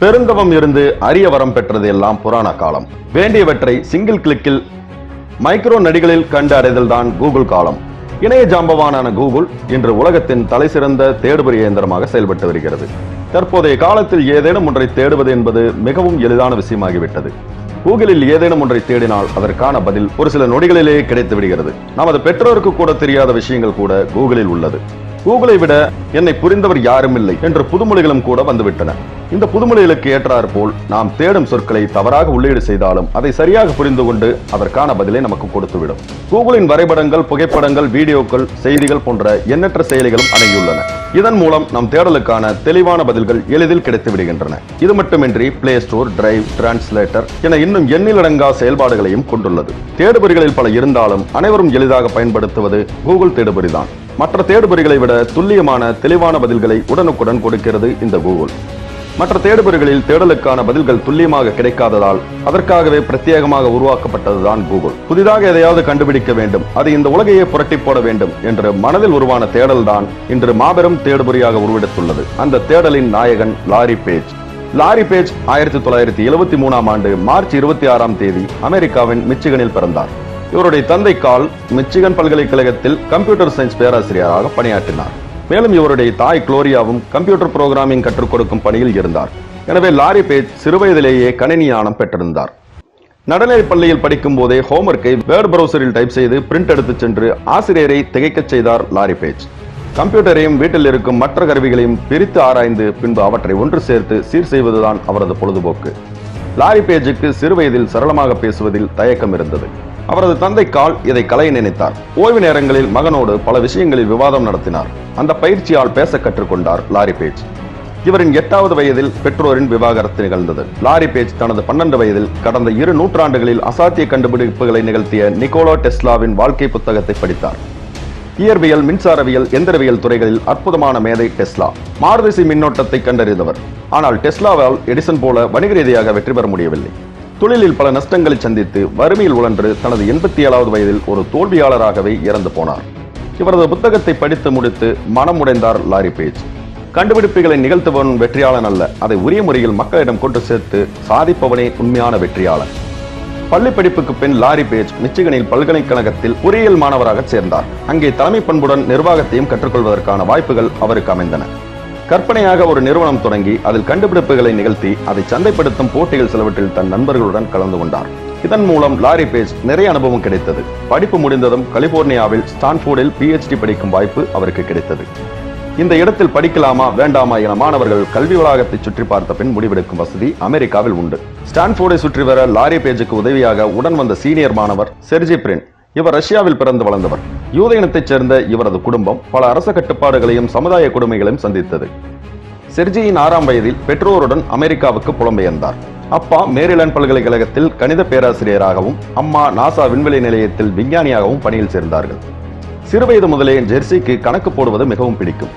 பெருந்தவம் இருந்து அரிய வரம் பெற்றது எல்லாம் புராண காலம். வேண்டியவற்றை சிங்கிள் கிளிக்கில் மைக்ரோ நடிகளில் கண்டு அடைதல் தான் கூகுள் காலம். இணைய ஜாம்பவானான கூகுள் இன்று உலகத்தின் தலை சிறந்த தேடுபொறி இயந்திரமாக செயல்பட்டு வருகிறது. தற்போதைய காலத்தில் ஏதேனும் ஒன்றை தேடுவது என்பது மிகவும் எளிதான விஷயமாகிவிட்டது. கூகுளில் ஏதேனும் ஒன்றை தேடினால் அதற்கான பதில் ஒரு சில நொடிகளிலேயே கிடைத்து விடுகிறது. நமது பெற்றோருக்கு கூட தெரியாத விஷயங்கள் கூட கூகுளில் உள்ளது. கூகுளை விட என்னை புரிந்தவர் யாரும் இல்லை என்ற புதுமொழிகளும் கூட வந்துவிட்டன. இந்த புதுமொழிகளுக்கு ஏற்றாற் போல் நாம் தேடும் சொற்களை தவறாக உள்ளீடு செய்தாலும் அதை சரியாக புரிந்து கொண்டு அதற்கான பதிலை நமக்கு கொடுத்துவிடும். கூகுளின் வரைபடங்கள் புகைப்படங்கள் வீடியோக்கள் செய்திகள் போன்ற எண்ணற்ற செயலிகளும் அடங்கியுள்ளன. இதன் மூலம் நம் தேடலுக்கான தெளிவான பதில்கள் எளிதில் கிடைத்து விடுகின்றன இது மட்டுமின்றி பிளே ஸ்டோர் டிரைவ் டிரான்ஸ்லேட்டர் என இன்னும் எண்ணிலடங்கா செயல்பாடுகளையும் கொண்டுள்ளது. தேடுபொறிகளில் பல இருந்தாலும் அனைவரும் எளிதாக பயன்படுத்துவது கூகுள் தேடுபொறிதான் மற்ற தேடுபொறிகளை விட துல்லியமான தெளிவான பதில்களை உடனுக்குடன் கொடுக்கிறது இந்த கூகுள் மற்ற தேடுபொறிகளில் தேடலுக்கான பதில்கள் துல்லியமாக கிடைக்காததால் அதற்காகவே பிரத்யேகமாக உருவாக்கப்பட்டதுதான் கூகுள். புதிதாக எதையாவது கண்டுபிடிக்க வேண்டும். அது இந்த உலகையே புரட்டி போட வேண்டும் என்று மனதில் உருவான தேடல் தான் இன்று மாபெரும் தேடுபொறியாக உருவெடுத்துள்ளது. அந்த தேடலின் நாயகன் லாரி பேஜ். லாரி பேஜ் ஆயிரத்தி தொள்ளாயிரத்தி எழுபத்தி மூணாம் ஆண்டு மார்ச் இருபத்தி ஆறாம் தேதி அமெரிக்காவின் மிச்சிகனில் பிறந்தார். இவருடைய தந்தை கால் மிச்சிகன் பல்கலைக்கழகத்தில் கம்ப்யூட்டர் சயின்ஸ் பேராசிரியராக பணியாற்றினார். மேலும் இவருடைய தாய் குளோரியாவும் கம்ப்யூட்டர் புரோகிராமிங் கற்றுக் கொடுக்கும் பணியில் இருந்தார். எனவே லாரி பேஜ் சிறுவயதிலேயே கணினி ஞானம் பெற்றிருந்தார். நடுநிலை பள்ளியில் படிக்கும் போதே ஹோம்ஒர்க்கை வேர்ட் பிரவுசரில் டைப் செய்து பிரிண்ட் எடுத்துச் சென்று ஆசிரியரை திகைக்கச் செய்தார் லாரி பேஜ். கம்ப்யூட்டரையும் வீட்டில் இருக்கும் மற்ற கருவிகளையும் பிரித்து ஆராய்ந்து பின்பு அவற்றை ஒன்று சேர்த்து சீர் செய்வதுதான் அவரது பொழுதுபோக்கு. லாரி பேஜுக்கு சிறுவயதில் சரளமாக பேசுவதில் தயக்கம் இருந்தது. அவரது தந்தை கால் இதை கலைய நினைத்தார். ஓய்வு நேரங்களில் மகனோடு பல விஷயங்களில் விவாதம் நடத்தினார். அந்த பயிற்சியால் பேச கற்றுக்கொண்டார் லாரி பேஜ். இவரின் எட்டாவது வயதில் பெற்றோரின் விவாகரத்து நிகழ்ந்தது. லாரி பேஜ் தனது பன்னெண்டு வயதில் கடந்த இரு நூற்றாண்டுகளில் அசாத்திய கண்டுபிடிப்புகளை நிகழ்த்திய நிக்கோலா டெஸ்லாவின் வாழ்க்கை புத்தகத்தை படித்தார். இயற்பியல் மின்சாரவியல் எந்திரவியல் துறைகளில் அற்புதமான மேதை டெஸ்லா. மாறுதிசை மின்னோட்டத்தை கண்டறிந்தவர். ஆனால் டெஸ்லாவால் எடிசன் போல வணிக ரீதியாக வெற்றி பெற முடியவில்லை. தொழிலில் பல நஷ்டங்களை சந்தித்து வறுமையில் உழன்று தனது எண்பத்தி ஏழாவது வயதில் ஒரு தோல்வியாளராகவே இறந்து போனார். இவரது புத்தகத்தை படித்து முடித்து மனம் உடைந்தார் லாரி பேஜ். கண்டுபிடிப்புகளை நிகழ்த்துபவன் வெற்றியாளன் அல்ல அதை உரிய முறையில் மக்களிடம் கொண்டு சேர்த்து சாதிப்பவனே உண்மையான வெற்றியாளன். பள்ளி படிப்புக்கு பின் லாரி பேஜ் மிச்சிகனில் பல்கலைக்கழகத்தில் பொறியியல் மாணவராக சேர்ந்தார். அங்கே தலைமை பண்புடன் நிர்வாகத்தையும் கற்றுக்கொள்வதற்கான வாய்ப்புகள் அவருக்கு அமைந்தன. கற்பனையாக ஒரு நிறுவனம் தொடங்கி அதில் கண்டுபிடிப்புகளை நிகழ்த்தி அதை சந்தைப்படுத்தும் போட்டிகள் சிலவற்றில் தன் நண்பர்களுடன் கலந்து கொண்டார். இதன் மூலம் லாரி பேஜ் நிறைய அனுபவம் கிடைத்தது. படிப்பு முடிந்ததும் கலிபோர்னியாவில் ஸ்டான்ஃபோர்டில் பிஹெச்டி படிக்கும் வாய்ப்பு அவருக்கு கிடைத்தது. இந்த இடத்தில் படிக்கலாமா வேண்டாமா என மாணவர்கள் கல்வி வளாகத்தை சுற்றி பார்த்த பின் முடிவெடுக்கும் வசதி அமெரிக்காவில் உண்டு. ஸ்டான்ஃபோர்டை சுற்றி வர லாரி பேஜுக்கு உதவியாக உடன் வந்த சீனியர் மாணவர் செர்ஜி பிரின். இவர் ரஷ்யாவில் பிறந்து வளர்ந்தவர். யூத இனத்தைச் சேர்ந்த இவரது குடும்பம் பல அரச கட்டுப்பாடுகளையும் சமுதாய கொடுமைகளையும் சந்தித்தது. செர்ஜியின் ஆறாம் வயதில் பெற்றோருடன் அமெரிக்காவுக்கு புலம்பெயர்ந்தார். அப்பா மேரிலாண்ட் பல்கலைக்கழகத்தில் கணித பேராசிரியராகவும் அம்மா நாசா விண்வெளி நிலையத்தில் விஞ்ஞானியாகவும் பணியில் சேர்ந்தார்கள். சிறுவயது முதலே ஜெர்சிக்கு கணக்கு போடுவது மிகவும் பிடிக்கும்.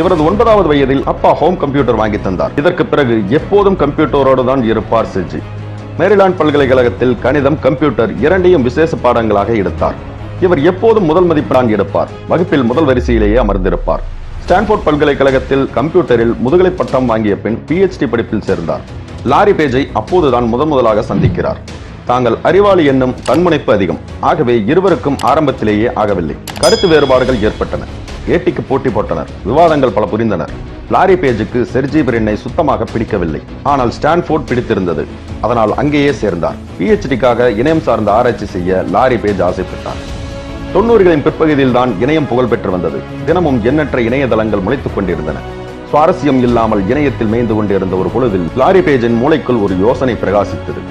இவரது ஒன்பதாவது வயதில் அப்பா ஹோம் கம்ப்யூட்டர் வாங்கி தந்தார். இதற்கு பிறகு எப்போதும் கம்ப்யூட்டரோடு தான் இருப்பார் செர்ஜி. மேரிலாண்ட் பல்கலைக்கழகத்தில் கணிதம் கம்ப்யூட்டர் இரண்டையும் விசேஷ பாடங்களாக எடுத்தார். இவர் எப்போதும் முதல் மதிப்பெண் எடுப்பார். வகுப்பில் முதல் வரிசையிலேயே அமர்ந்திருப்பார். ஸ்டான்ஃபோர்ட் பல்கலைக்கழகத்தில் கம்ப்யூட்டரில் முதுகலை பட்டம் வாங்கிய பின் பிஹெச்டி படிப்பில் சேர்ந்தார். லாரி பேஜை அப்போதுதான் முதன் முதலாக சந்திக்கிறார். தாங்கள் அறிவாளி என்னும் தன்முனைப்பு அதிகம். ஆகவே இருவருக்கும் ஆரம்பத்திலேயே ஆகவில்லை. கருத்து வேறுபாடுகள் ஏற்பட்டன. ஏட்டிக்கு போட்டி போட்டனர். விவாதங்கள் பல புரிந்தனர். லாரி பேஜுக்கு செர்ஜி பிரினை சுத்தமாக பிடிக்கவில்லை. ஆனால் ஸ்டான்ஃபோர்ட் பிடித்திருந்தது. அதனால் அங்கேயே சேர்ந்தார். பிஹெச்டிக்காக இணையம் சார்ந்த ஆராய்ச்சி செய்ய லாரி பேஜ் ஆசைப்பட்டார். தொண்ணூறுகளின் பிற்பகுதியில் தான் இணையம் புகழ் பெற்று வந்தது. தினமும் எண்ணற்ற இணையதளங்கள் முளைத்துக் கொண்டிருந்தன. சுவாரஸ்யம் இல்லாமல் இணையத்தில் மேய்ந்து கொண்டிருந்த ஒரு பொழுதில் லாரி பேஜின் மூளைக்குள் ஒரு யோசனை பிரகாசித்தது.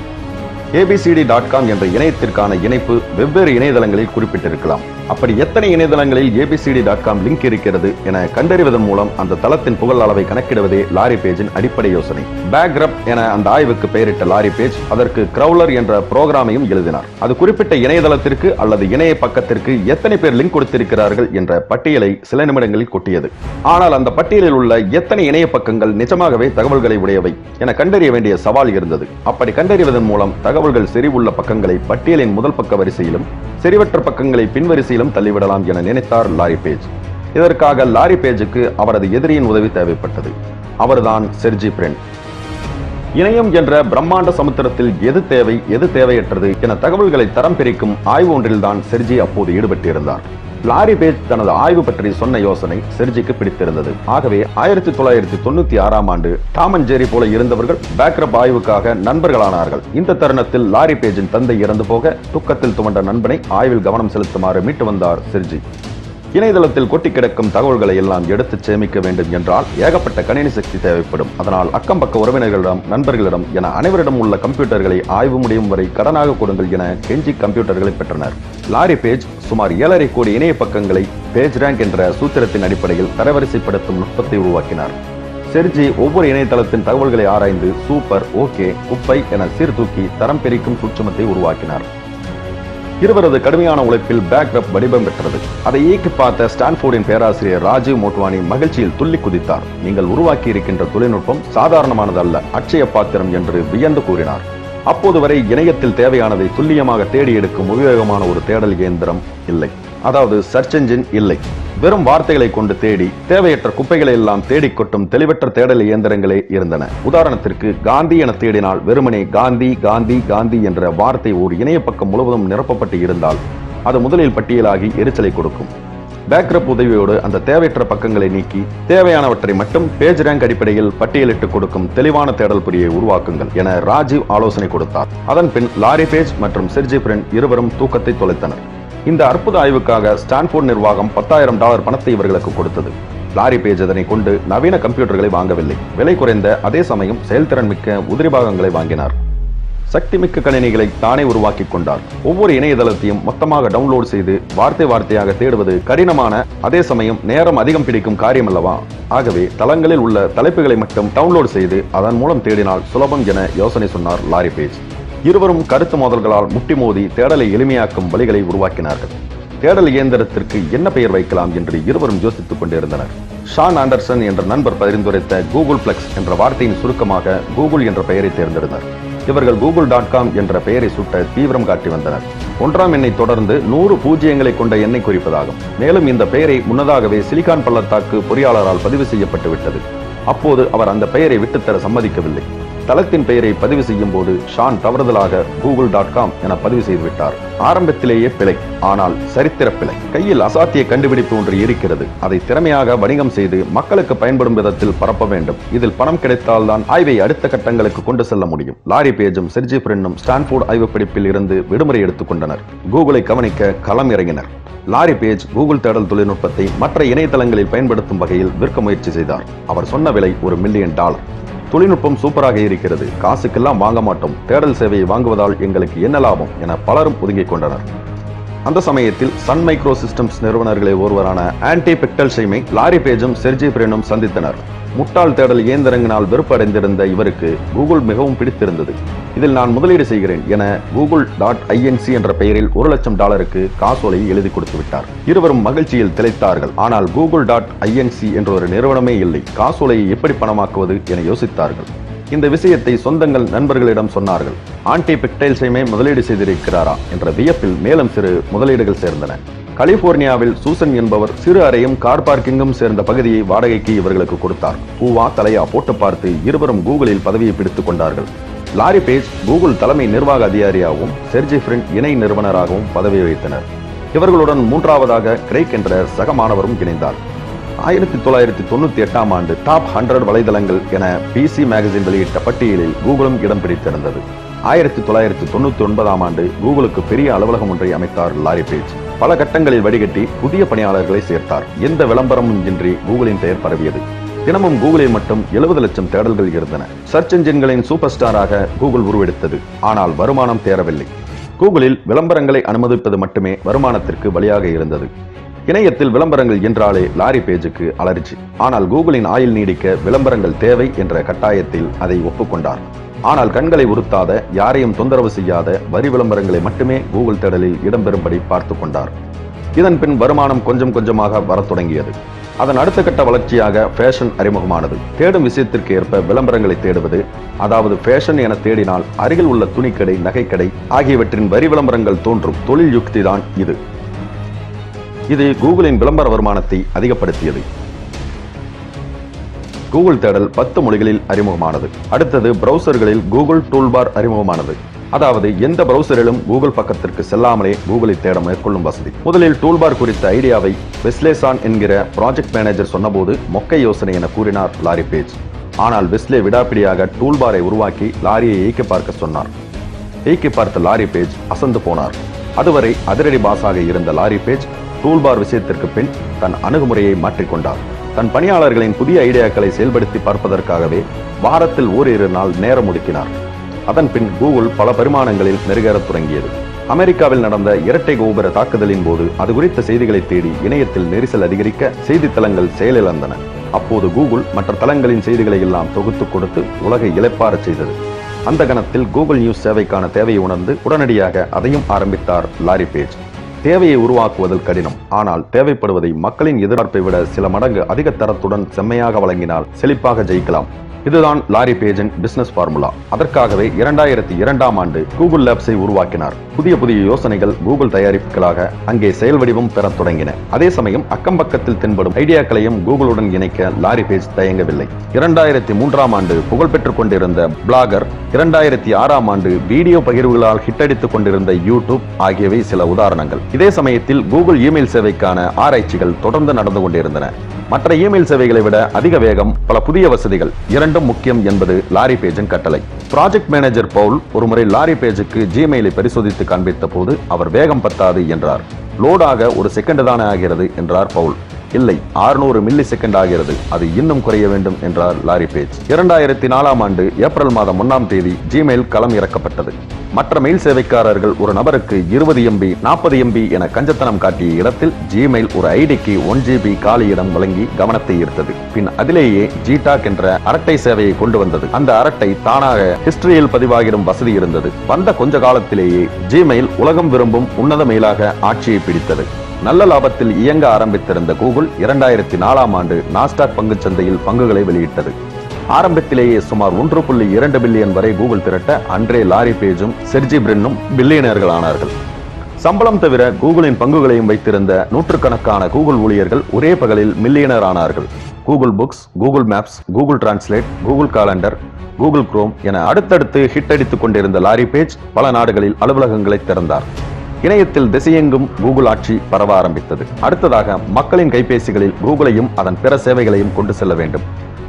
ஏபிசிடி டாட் காம் என்ற இணையத்திற்கான இணைப்பு வெவ்வேறு இணையதளங்களில் குறிப்பிட்டிருக்கலாம். அப்படி எத்தனை இணையதளங்களில் ஏபிசிடி டாட் காம் லிங்க் இருக்கிறது என கண்டறிவதன் மூலம் அந்த தளத்தின் புகழ் அளவை கணக்கிடுவதே லாரி பேஜின் அடிப்படை யோசனை. பேக்ரப் என அந்த ஆய்வுக்கு பெயரிட்ட லாரி பேஜ் அதற்கு கிரௌலர் என்ற புரோகிராமையும் எழுதினார். அது குறிப்பிட்ட இணையதளத்திற்கு அல்லது இணைய பக்கத்திற்கு எத்தனை பேர் லிங்க் கொடுத்திருக்கிறார்கள் என்ற பட்டியலை சில நிமிடங்களில் கொட்டியது. ஆனால் அந்த பட்டியலில் உள்ள எத்தனை இணைய பக்கங்கள் நிஜமாகவே தகவல்களை உடையவை என கண்டறிய வேண்டிய சவால் இருந்தது. அப்படி கண்டறிவதன் மூலம் தகவல் தகவல்கள் செறிவுள்ள பக்கங்களை பட்டியலின் முதல் பக்க வரிசையிலும் செறிவற்ற பக்கங்களை பின்வரிசையிலும் தள்ளிவிடலாம் என நினைத்தார் லாரி பேஜ். இதற்காக லாரி பேஜுக்கு அவரது எதிரியின் உதவி தேவைப்பட்டது. அவர்தான் செர்ஜி பிரெண்ட் இணையம் என்ற பிரம்மாண்ட சமுத்திரத்தில் எது தேவை எது தேவையற்றது என தகவல்களை தரம் பிரிக்கும் ஆய்வு ஒன்றில்தான் செர்ஜி அப்போது ஈடுபட்டிருந்தார். லாரி பேஜ் தனது ஆய்வு பற்றி சொன்ன யோசனை செர்ஜிக்கு பிடித்திருந்தது. ஆகவே ஆயிரத்தி தொள்ளாயிரத்தி தொண்ணூத்தி ஆறாம் ஆண்டு டாம் அண்ட் ஜெரி போல இருந்தவர்கள் பேக்ரப் ஆய்வுக்காக நண்பர்களானார்கள். இந்த தருணத்தில் லாரி பேஜின் தந்தை இறந்து போக துக்கத்தில் துவண்ட நண்பனை ஆய்வில் கவனம் செலுத்துமாறு மீட்டு வந்தார் செர்ஜி. இணையதளத்தில் கொட்டி கிடக்கும் தகவல்களை எல்லாம் எடுத்து சேமிக்க வேண்டும் என்றால் ஏகப்பட்ட கணினி சக்தி தேவைப்படும். அதனால் அக்கம் பக்க உறவினர்களிடம் நண்பர்களிடம் என அனைவரிடம் உள்ள கம்ப்யூட்டர்களை ஆய்வு முடியும் வரை கடனாக கொடுங்கள் என கெஞ்சி கம்ப்யூட்டர்களை பெற்றனர். லாரி பேஜ் சுமார் ஏழரை கோடி இணைய பக்கங்களை பேஜ் ரேங்க் என்ற சூத்திரத்தின் அடிப்படையில் தரவரிசைப்படுத்தும் நுட்பத்தை உருவாக்கினார். செர்ஜி ஒவ்வொரு இணையதளத்தின் தகவல்களை ஆராய்ந்து சூப்பர் ஓகே குப்பை என சீர்தூக்கி தரம் பிரிக்கும் சூட்சமத்தை உருவாக்கினார். இருவரது கடுமையான உழைப்பில் பேக்ரப் வடிவம் பெற்றது. அதை இயக்கி பார்த்த ஸ்டான்ஃபோர்டின் பேராசிரியர் ராஜீவ் மோட்வானி மகிழ்ச்சியில் துள்ளி குதித்தார். நீங்கள் உருவாக்கி இருக்கின்ற தொழில்நுட்பம் சாதாரணமானதல்ல அட்சய பாத்திரம் என்று வியந்து கூறினார். அப்போது வரை இணையத்தில் தேவையானதை துல்லியமாக தேடி எடுக்கும் உபயோகமான ஒரு தேடல் இயந்திரம் இல்லை. அதாவது சர்ச் என்ஜின் இல்லை. வெறும் வார்த்தைகளை கொண்டு தேடி தேவையற்ற குப்பைகளை எல்லாம் தேடிக் கொட்டும் தெளிவற்ற தேடல் இயந்திரங்களே இருந்தன. உதாரணத்திற்கு காந்தி என தேடினால் வெறுமனே காந்தி காந்தி காந்தி என்ற வார்த்தை ஒரு இணைய பக்கம் முழுவதும் நிரப்பப்பட்டு இருந்தால் அது முதலில் பட்டியலாகி எரிச்சலை கொடுக்கும். பேக்ரப் உதவியோடு அந்த தேவையற்ற பக்கங்களை நீக்கி தேவையானவற்றை மட்டும் பேஜ் ரேங்க் அடிப்படையில் பட்டியலிட்டு கொடுக்கும் தெளிவான தேடல் பொறியை உருவாக்குங்கள் என ராஜீவ் ஆலோசனை கொடுத்தார். அதன் பின் லாரி பேஜ் மற்றும் செர்ஜி பிரிண்ட் இருவரும் தூக்கத்தை தொலைத்தனர். இந்த அற்புத ஆய்வுக்காக ஸ்டான்ஃபோர்ட் நிர்வாகம் பத்தாயிரம் டாலர் பணத்தை இவர்களுக்கு கொடுத்தது. லாரி பேஜ் அதனை கொண்டு நவீன கம்ப்யூட்டர்களை வாங்கவில்லை. விலை குறைந்த அதே சமயம் செயல்திறன் மிக்க உதிரி பாகங்களை வாங்கினார். சக்திமிக்க கணினிகளை தானே உருவாக்கி கொண்டார். ஒவ்வொரு இணையதளத்தையும் மொத்தமாக டவுன்லோட் செய்து வார்த்தை வார்த்தையாக தேடுவது கடினமான அதே சமயம் நேரம் அதிகம் பிடிக்கும் காரியம் அல்லவா ஆகவே தளங்களில் உள்ள தலைப்புகளை மட்டும் டவுன்லோட் செய்து அதன் மூலம் தேடினால் சுலபம் என யோசனை சொன்னார் லாரி பேஜ். இருவரும் கருத்து மோதல்களால் முட்டி மோதி தேடலை எளிமையாக்கும் வழிகளை உருவாக்கினார்கள். தேடல் இயந்திரத்திற்கு என்ன பெயர் வைக்கலாம் என்று இருவரும் யோசித்துக் கொண்டிருந்தனர். ஷான் ஆண்டர்சன் என்ற நண்பர் பரிந்துரைத்த கூகுள் பிளக்ஸ் என்ற வார்த்தையின் சுருக்கமாக கூகுள் என்ற பெயரை தேர்ந்தெடுத்தனர் இவர்கள் கூகுள் டாட் காம் என்ற பெயரை சுட்ட தீவிரம் காட்டி வந்தனர். ஒன்றாம் எண்ணை தொடர்ந்து நூறு பூஜ்ஜியங்களை கொண்ட எண்ணெய் குறிப்பதாகும். மேலும் இந்த பெயரை முன்னதாகவே சிலிகான் பள்ளத்தாக்கு பொறியாளரால் பதிவு செய்யப்பட்டு விட்டது அப்போது அவர் அந்த பெயரை விட்டுத்தர சம்மதிக்கவில்லை. தளத்தின் பெயரை பதிவு செய்யும் போது ஷான் தவறுதலாக கூகுள் டாட் காம் என பதிவு செய்துவிட்டார். ஆரம்பத்திலேயே பிழை ஆனால் சரித்திர பிழை. கையில் அசாத்திய கண்டுபிடிப்பு ஒன்று இருக்கிறது. அதை திறமையாக வணிகம் செய்து மக்களுக்கு பயன்படும் விதத்தில் பரப்ப வேண்டும். இதில் பணம் கிடைத்தால்தான் ஆய்வை அடுத்த கட்டங்களுக்கு கொண்டு செல்ல முடியும். லாரி பேஜும் செர்ஜி பிரின்னும் ஸ்டான்போர்ட் ஆய்வு படிப்பில் இருந்து விடுமுறை எடுத்துக்கொண்டனர் கூகுளை கவனிக்க களம் இறங்கினர். லாரி பேஜ் கூகுள் தேடல் தொழில்நுட்பத்தை மற்ற இணையதளங்களில் பயன்படுத்தும் வகையில் விற்க முயற்சி செய்தார். அவர் சொன்ன விலை ஒரு மில்லியன் டாலர். தொழில்நுட்பம் சூப்பராக இருக்கிறது. காசுக்கெல்லாம் வாங்க மாட்டோம். தேடல் சேவையை வாங்குவதால் எங்களுக்கு என்ன லாபம் என பலரும் ஒதுங்கிக் கொண்டனர். அந்த சமயத்தில் சன் மைக்ரோ சிஸ்டம்ஸ் நிறுவனர்களில் ஒருவரான ஆன்டி பெக்டல் ஷைமை லாரி பேஜும் செர்ஜி பிரேனும் சந்தித்தனர். முட்டாள் தேடல் இயந்திரங்களால் வெறுப்படைந்திருந்த இவருக்கு கூகுள் மிகவும் பிடித்திருந்தது. இதில் நான் முதலீடு செய்கிறேன் என கூகுள் டாட் ஐஎன்சி என்ற பெயரில் ஒரு லட்சம் டாலருக்கு காசோலையை எழுதி கொடுத்து விட்டார். இருவரும் மகிழ்ச்சியில் திளைத்தார்கள். ஆனால் கூகுள் டாட் ஐஎன்சி என்ற ஒரு நிறுவனமே இல்லை. காசோலையை எப்படி பணமாக்குவது என யோசித்தார்கள். இந்த விஷயத்தை சொந்தங்கள் நண்பர்களிடம் சொன்னார்கள். ஆன்டி பிக்டைல்ஸையுமே முதலீடு செய்திருக்கிறாரா என்ற வியப்பில் மேலும் சிறு முதலீடுகள் சேர்ந்தன. கலிபோர்னியாவில் சூசன் என்பவர் சிறு அறையும் கார் பார்க்கிங்கும் சேர்ந்த பகுதியை வாடகைக்கு இவர்களுக்கு கொடுத்தார். பூவா தலையா போட்டு பார்த்து இருவரும் கூகுளில் பதவியை பிடித்துக் கொண்டார்கள். லாரி பேஜ் கூகுள் தலைமை நிர்வாக அதிகாரியாகவும் செர்ஜி ஃப்ரிண்ட் இணை நிறுவனராகவும் பதவி வகித்தனர் இவர்களுடன் மூன்றாவதாக கிரேக் என்ற சக மாணவரும் இணைந்தார். ஆயிரத்தி தொள்ளாயிரத்தி தொண்ணூத்தி எட்டாம் ஆண்டு டாப் ஹண்ட்ரட் வலைதளங்கள் என பிசி மேகசின் வெளியிட்ட பட்டியலில் கூகுளும் இடம் பிடித்திருந்தது. ஆயிரத்தி தொள்ளாயிரத்தி தொண்ணூத்தி ஒன்பதாம் ஆண்டு கூகுளுக்கு பெரிய அலுவலகம் ஒன்றை அமைத்தார் லாரி பேஜ். பல கட்டங்களில் வடிகட்டி புதிய பணியாளர்களை சேர்த்தார். எந்த விளம்பரமும் இன்றி கூகுளின் பெயர் பரவியது. தினமும் கூகுளில் மட்டும் எழுபது லட்சம் தேடல்கள் இருந்தன. சர்ச் என்ஜின்களின் சூப்பர் ஸ்டாராக கூகுள் உருவெடுத்தது. ஆனால் வருமானம் தேரவில்லை கூகுளில் விளம்பரங்களை அனுமதிப்பது மட்டுமே வருமானத்திற்கு வழியாக இருந்தது. இணையத்தில் விளம்பரங்கள் என்றாலே லாரி பேஜுக்கு அலர்ஜி ஆனால் கூகுளின் ஆயில் நீடிக்க விளம்பரங்கள் தேவை என்ற கட்டாயத்தில் அதை ஒப்புக்கொண்டார். ஆனால் கண்களை உறுத்தாத யாரையும் தொந்தரவு செய்யாத வரி விளம்பரங்களை மட்டுமே கூகுள் தேடலில் இடம்பெறும்படி பார்த்து கொண்டார். இதன் பின் வருமானம் கொஞ்சம் கொஞ்சமாக வரத் தொடங்கியது. அதன் அடுத்த கட்ட வளர்ச்சியாக ஃபேஷன் அறிமுகமானது. தேடும் விஷயத்திற்கு ஏற்ப விளம்பரங்களை தேடுவது அதாவது ஃபேஷன் என தேடினால் அருகில் உள்ள துணிக்கடை நகைக்கடை ஆகியவற்றின் வரி விளம்பரங்கள் தோன்றும். தொழில் யுக்தி தான் இது. இது கூகுளின் விளம்பர வருமானத்தை அதிகப்படுத்தியது. கூகுள் தேடல் பத்து மொழிகளில் அறிமுகமானது. அடுத்தது பிரவுசர்களில் கூகுள் டூல்பார் அறிமுகமானது. அதாவது எந்த பிரவுசரிலும் கூகுள் பக்கத்திற்கு செல்லாமலே கூகுளை தேட மேற்கொள்ளும் வசதி. முதலில் டூல்பார் குறித்த ஐடியாவை விஸ்லேசான் என்கிற ப்ராஜெக்ட் மேனேஜர் சொன்னபோது மொக்கை யோசனை என கூறினார் லாரி பேஜ் ஆனால் விஸ்லே விடாப்பிடியாக டூல்பாரை உருவாக்கி லாரியை இயக்கி பார்க்க சொன்னார். இயக்கி பார்த்த லாரி பேஜ் அசந்து போனார். அதுவரை அதிரடி பாஸாக இருந்த லாரி பேஜ் டூல்பார் விஷயத்திற்கு பின் தன் அணுகுமுறையை மாற்றிக்கொண்டார். தன் பணியாளர்களின் புதிய ஐடியாக்களை செயல்படுத்தி பார்ப்பதற்காகவே வாரத்தில் ஓரிரு நாள் நேரம் ஒதுக்கினார். அதன் பின் கூகுள் பல பரிமாணங்களில் மெருகேறத் தொடங்கியது. அமெரிக்காவில் நடந்த இரட்டை கோபுர தாக்குதலின் போது அது குறித்த செய்திகளை தேடி இணையத்தில் நெரிசல் அதிகரிக்க செய்தித்தலங்கள் செயலிழந்தன. அப்போது கூகுள் மற்ற தளங்களின் செய்திகளை எல்லாம் தொகுத்து கொடுத்து உலகை இளைப்பாறச் செய்தது. அந்த கணத்தில் கூகுள் நியூஸ் சேவைக்கான தேவையை உணர்ந்து உடனடியாக அதையும் ஆரம்பித்தார் லாரி பேஜ். தேவையை உருவாக்குவதில் கடினம். ஆனால் தேவைப்படுவதை மக்களின் எதிர்பார்ப்பை விட சில மடங்கு அதிக தரத்துடன் செம்மையாக வழங்கினால் செழிப்பாக ஜெயிக்கலாம். இதுதான் லாரி பேஜின் பிசினஸ் ஃபார்முலா அதற்காகவே இரண்டாயிரத்தி இரண்டாம் ஆண்டு கூகுள் லேப்ஸை உருவாக்கினார். புதிய புதிய யோசனைகள் கூகுள் தயாரிப்புகளாக அங்கே செயல் வடிவம் பெற தொடங்கின. அதே சமயம் அக்கம்பக்கத்தில் தென்படும் ஐடியாக்களையும் கூகுளுடன் இணைக்க லாரி பேஜ் தயங்கவில்லை. இரண்டாயிரத்தி மூன்றாம் ஆண்டு புகழ் பெற்றுக் கொண்டிருந்த பிளாகர் இரண்டாயிரத்தி ஆறாம் ஆண்டு வீடியோ பகிர்வுகளால் ஹிட்டடித்துக் கொண்டிருந்த யூடியூப் ஆகியவை சில உதாரணங்கள். இதே சமயத்தில் கூகுள் இமெயில் சேவைக்கான ஆராய்ச்சிகள் தொடர்ந்து நடந்து கொண்டிருந்தன. மற்ற இமெயில் சேவைகளை விட அதிக வேகம் பல புதிய வசதிகள். இரண்டும் முக்கியம் என்பது லாரி பேஜின் கட்டளை. ப்ராஜெக்ட் மேனேஜர் பவுல் ஒருமுறை லாரி பேஜுக்கு ஜிமெயிலை பரிசோதித்து காண்பித்த போது அவர் வேகம் பத்தாது என்றார். லோடாக ஒரு செகண்ட் தானே ஆகிறது என்றார் பவுல். இல்லை 600 மில்லி செகண்ட் ஆகிறது. அது இன்னும் குறைய வேண்டும் என்றார் லாரி பேஜ். இரண்டாயிரத்தி நாலாம் ஆண்டு ஏப்ரல் மாதம் ஒன்னாம் தேதி ஜிமெயில் களம் இறக்கப்பட்டது. மற்ற மெயில் சேவைக்காரர்கள் ஒரு நபருக்கு இருபது எம்பி நாற்பது எம்பி என கஞ்சத்தனம் காட்டிய இடத்தில் ஜிமெயில் ஒரு ஐடிக்கு ஒன் ஜிபி காலி இடம் வழங்கி கவனத்தை ஈர்த்தது. பின் அதிலேயே ஜிடாக் என்ற அரட்டை சேவையை கொண்டு வந்தது. அந்த அரட்டை தானாக ஹிஸ்டரியில் பதிவாகிடும் வசதி இருந்தது. வந்த கொஞ்ச காலத்திலேயே ஜிமெயில் உலகம் விரும்பும் உன்னத மெயிலாக ஆட்சியை பிடித்தது. நல்ல லாபத்தில் இயங்க ஆரம்பித்திருந்த கூகுள் இரண்டாயிரத்தி நாலாம் ஆண்டு நாஸ்டாக் பங்குச் சந்தையில் பங்குகளை வெளியிட்டது. ஆரம்பத்திலேயே சுமார் ஒன்று புள்ளி இரண்டு பில்லியன் வரை கூகுள் திரட்ட அன்றே லாரி பேஜும் செர்ஜி பிரின்னும் பில்லியனர்கள் ஆனார்கள். சம்பளம் தவிர கூகுளின் பங்குகளையும் வைத்திருந்த நூற்றுக்கணக்கான கூகுள் ஊழியர்கள் ஒரே பகலில் மில்லியனர் ஆனார்கள். Google Books Google Maps Google Translate Google Calendar Google Chrome என அடுத்தடுத்து ஹிட் அடித்துக் கொண்டிருந்த லாரி பேஜ் பல நாடுகளில் அலுவலகங்களை திறந்தார். இணையத்தில் திசையெங்கும் கூகுள் ஆட்சி பரவ ஆரம்பித்தது. அடுத்ததாக மக்களின் கைபேசிகளில் கூகுளையும் அதன் பிற சேவைகளையும் கொண்டு செல்ல வேண்டும்.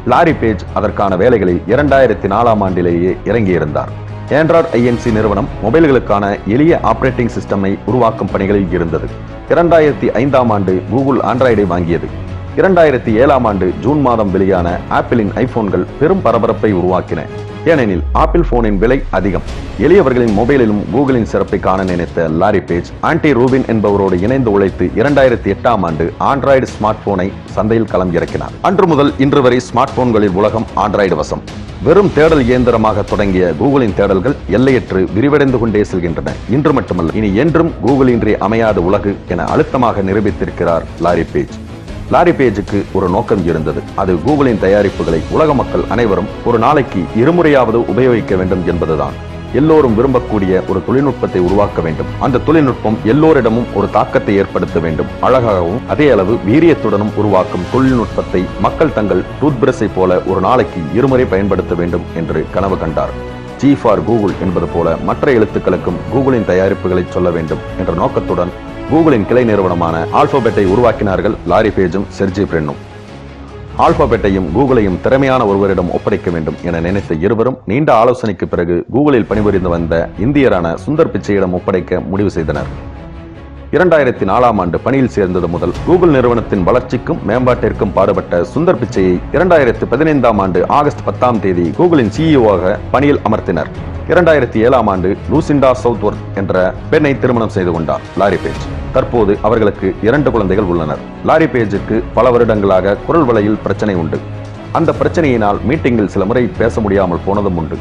லாரி பேஜ் அதற்கான வேலைகளில் இரண்டாயிரத்தி நாலாம் ஆண்டிலேயே இறங்கியிருந்தார். ஆண்ட்ராய்ட் ஐஎன்சி நிறுவனம் மொபைல்களுக்கான எளிய ஆபரேட்டிங் சிஸ்டமை உருவாக்கும் பணிகளில் இருந்தது. இரண்டாயிரத்தி ஐந்தாம் ஆண்டு கூகுள் ஆண்ட்ராய்டை வாங்கியது. இரண்டாயிரத்தி ஏழாம் ஆண்டு ஜூன் மாதம் வெளியான ஆப்பிளின் ஐபோன்கள் பெரும் பரபரப்பை உருவாக்கின. ஏனெனில் ஆப்பிள் போனின் விலை அதிகம். எளியவர்களின் மொபைலிலும் கூகுளின் சிறப்பை காண நினைத்த லாரி பேஜ் ஆன்டி ரூபின் என்பவரோடு இணைந்து உழைத்து இரண்டாயிரத்தி எட்டாம் ஆண்டு ஆண்ட்ராய்டு ஸ்மார்ட் போனை சந்தையில் களம் இறக்கினார். அன்று முதல் இன்று வரை ஸ்மார்ட் போன்களில் உலகம் ஆண்ட்ராய்டு வசம். வெறும் தேடல் இயந்திரமாக தொடங்கிய கூகுளின் தேடல்கள் எல்லையற்று விரிவடைந்து கொண்டே செல்கின்றன. இன்று மட்டுமல்ல இனி என்றும் கூகுள் இன்றி அமையாத உலகு என அழுத்தமாக நிரூபித்திருக்கிறார் லாரி பேஜ். லாரி பேஜுக்கு ஒரு நோக்கம் இருந்தது. அது கூகுளின் தயாரிப்புகளை உலக மக்கள் அனைவரும் ஒரு நாளைக்கு இருமுறையாவது உபயோகிக்க வேண்டும் என்பதுதான். எல்லோரும் விரும்பக்கூடிய ஒரு தொழில்நுட்பத்தை உருவாக்க வேண்டும். அந்த தொழில்நுட்பம் எல்லோரிடமும் ஒரு தாக்கத்தை ஏற்படுத்த வேண்டும். அழகாகவும் அதே அளவு வீரியத்துடனும் உருவாக்கும் தொழில்நுட்பத்தை மக்கள் தங்கள் டூத் பிரஷை போல ஒரு நாளைக்கு இருமுறை பயன்படுத்த வேண்டும் என்று கனவு கண்டார். ஜி ஃபார் கூகுள் என்பது போல மற்ற எழுத்துக்களுக்கும் கூகுளின் தயாரிப்புகளை சொல்ல வேண்டும் என்ற நோக்கத்துடன் கூகுளின் கிளை நிறுவனமான ஆல்பபெட்டை உருவாக்கினார்கள் லாரி பேஜும் செர்ஜி பிரென்னும். ஆல்பபெட்டையும் கூகுளையும் திறமையான ஒருவரிடம் ஒப்படைக்க வேண்டும் என நினைத்த இருவரும் நீண்ட ஆலோசனைக்கு பிறகு கூகுளில் பணிபுரிந்து வந்த இந்தியரான சுந்தர் பிச்சையிடம் ஒப்படைக்க முடிவு செய்தனர். இரண்டாயிரத்தி நாலாம் ஆண்டு பணியில் சேர்ந்தது முதல் கூகுள் நிறுவனத்தின் வளர்ச்சிக்கும் மேம்பாட்டிற்கும் பாடுபட்ட சுந்தர் பிச்சையை இரண்டாயிரத்தி பதினைந்தாம் ஆண்டு ஆகஸ்ட் பத்தாம் தேதி கூகுளின் சிஇஓவாக பணியில் அமர்த்தினர். இரண்டாயிரத்தி ஏழாம் ஆண்டு லூசிண்டா சவுத்வர்த் என்ற பெண்ணை திருமணம் செய்து கொண்டார் லாரி பேஜ். தற்போது அவர்களுக்கு இரண்டு குழந்தைகள் உள்ளனர். லாரி பேஜுக்கு பல வருடங்களாக குரல் வலையில் பிரச்சனை உண்டு. அந்த பிரச்சனையினால் மீட்டிங்கில் சில முறை பேச முடியாமல் போனதும் உண்டு.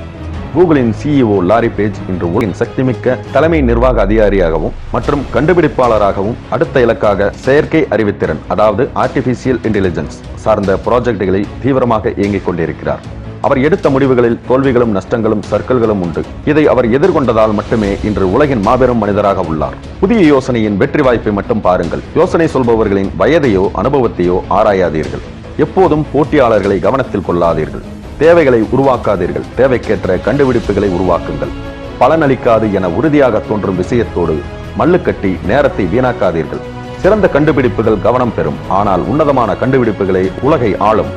கூகுளின் சிஇஓ லாரி பேஜ் இன்று உலகின் சக்திமிக்க தலைமை நிர்வாக அதிகாரியாகவும் மற்றும் கண்டுபிடிப்பாளராகவும் அடுத்த இலக்காக செயற்கை அறிவுத்திறன் அதாவது ஆர்டிபிஷியல் இன்டெலிஜென்ஸ் சார்ந்த ப்ராஜெக்டுகளை தீவிரமாக இயங்கிக் கொண்டிருக்கிறார். அவர் எடுத்த முடிவுகளில் தோல்விகளும் நஷ்டங்களும் சர்க்கல்களும் உண்டு. இதை அவர் எதிர்கொண்டதால் மட்டுமே இன்று உலகின் மாபெரும் மனிதராக உள்ளார். புதிய யோசனையின் வெற்றி வாய்ப்பை மட்டும் பாருங்கள். யோசனை சொல்பவர்களின் வயதையோ அனுபவத்தையோ ஆராயாதீர்கள். எப்போதும் போட்டியாளர்களை கவனத்தில் கொள்ளாதீர்கள். தேவைகளை உருவாக்காதீர்கள். தேவைக்கேற்ற கண்டுபிடிப்புகளை உருவாக்குங்கள். பலனளிக்காது என உறுதியாக தோன்றும் விஷயத்தோடு மல்லுக்கட்டி நேரத்தை வீணாக்காதீர்கள். சிறந்த கண்டுபிடிப்புகள் கவனம் பெறும். ஆனால் உன்னதமான கண்டுபிடிப்புகளை உலகை ஆளும்.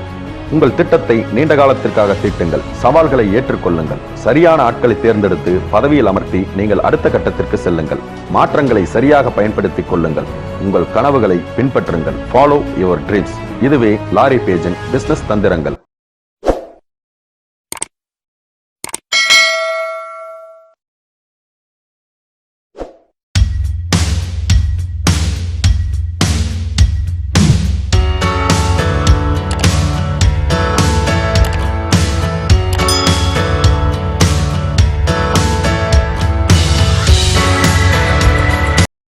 உங்கள் திட்டத்தை நீண்ட காலத்திற்காக தீட்டுங்கள். சவால்களை ஏற்றுக்கொள்ளுங்கள். சரியான ஆட்களை தேர்ந்தெடுத்து பதவியில் அமர்த்தி நீங்கள் அடுத்த கட்டத்திற்கு செல்லுங்கள். மாற்றங்களை சரியாக பயன்படுத்திக் கொள்ளுங்கள். உங்கள் கனவுகளை பின்பற்றுங்கள். ஃபாலோ யுவர் ட்ரீம்ஸ் இதுவே லாரி பேஜின் பிசினஸ் தந்திரங்கள்.